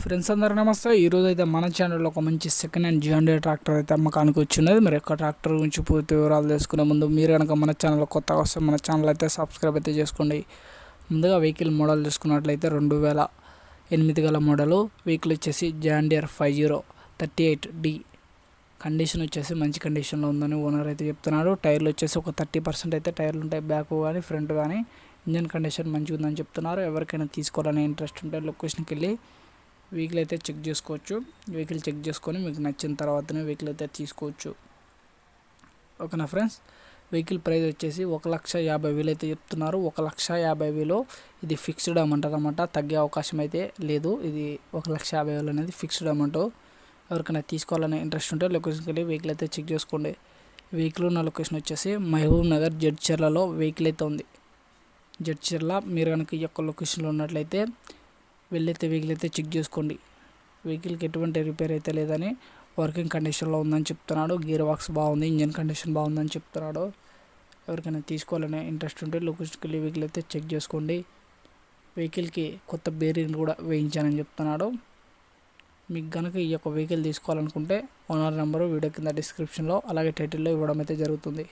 Friends అందరూ నమస్తే. ఈరోజు అయితే మన ఛానల్లో ఒక మంచి సెకండ్ హ్యాండ్ జియాండే ట్రాక్టర్ అయితే అమ్మకానికి వచ్చినది. మరి యొక్క ట్రాక్టర్ గురించి పూర్తి వివరాలు తెలుసుకునే ముందు మీరు కనుక మన ఛానల్లో కొత్తగా వస్తే మన ఛానల్ అయితే సబ్స్క్రైబ్ అయితే చేసుకోండి. ముందుగా వెహికల్ మోడల్ చూసుకున్నట్లయితే రెండు వేల ఎనిమిది గల మోడలు వెహికల్ వచ్చేసి జాండియర్ five zero thirty eight the condition వచ్చేసి మంచి కండిషన్లో ఉందని ఓనర్ అయితే చెప్తున్నాడు. టైర్లు వచ్చేసి ఒక థర్టీ పర్సెంట్ అయితే టైర్లు ఉంటాయి బ్యాక్ కానీ ఫ్రంట్ కానీ. ఇంజన్ కండిషన్ మంచిగా ఉందని చెప్తున్నారు. ఎవరికైనా తీసుకోవాలనే ఇంట్రెస్ట్ ఉంటే లొకేషన్కి వెళ్ళి వెహికల్ అయితే చెక్ చేసుకోవచ్చు. వెహికల్ చెక్ చేసుకొని మీకు నచ్చిన తర్వాతనే వెహికల్ అయితే తీసుకోవచ్చు. ఓకేనా ఫ్రెండ్స్? వెహికల్ ప్రైస్ వచ్చేసి ఒక లక్ష యాభై వేలు అయితే చెప్తున్నారు. ఒక లక్ష యాభై వేలు ఇది ఫిక్స్డ్ అమౌంట్ అనమాట తగ్గే అవకాశం అయితే లేదు. ఇది ఒక లక్ష యాభై వేలు అనేది ఫిక్స్డ్ అమౌంట్. ఎవరికైనా తీసుకోవాలనే ఇంట్రెస్ట్ ఉంటే లొకేషన్కి వెళ్ళి వెహికల్ అయితే చెక్ చేసుకోండి. వెహికల్ ఉన్న లొకేషన్ వచ్చేసి మహబూబ్ నగర్ జడ్చర్లలో వెహికల్ అయితే ఉంది. జడ్చర్ల మీరు కనుక ఈ యొక్క లొకేషన్లో ఉన్నట్లయితే వెళ్ళైతే వెహికల్ అయితే చెక్ చేసుకోండి. వెహికల్కి ఎటువంటి రిపేర్ అయితే లేదని వర్కింగ్ కండిషన్లో ఉందని చెప్తున్నాడు. గేర్ బాక్స్ బాగుంది ఇంజన్ కండిషన్ బాగుందని చెప్తున్నాడు. ఎవరికైనా తీసుకోవాలనే ఇంట్రెస్ట్ ఉంటే లొకేషన్కి వెళ్ళి వెహికల్ అయితే చెక్ చేసుకోండి. వెహికల్కి కొత్త బేరింగ్ కూడా వేయించానని చెప్తున్నాడు. మీకు కనుక ఈ యొక్క వెహికల్ తీసుకోవాలనుకుంటే ఓనర్ నెంబరు వీడియో కింద డిస్క్రిప్షన్లో అలాగే టైటిల్లో ఇవ్వడం అయితే జరుగుతుంది.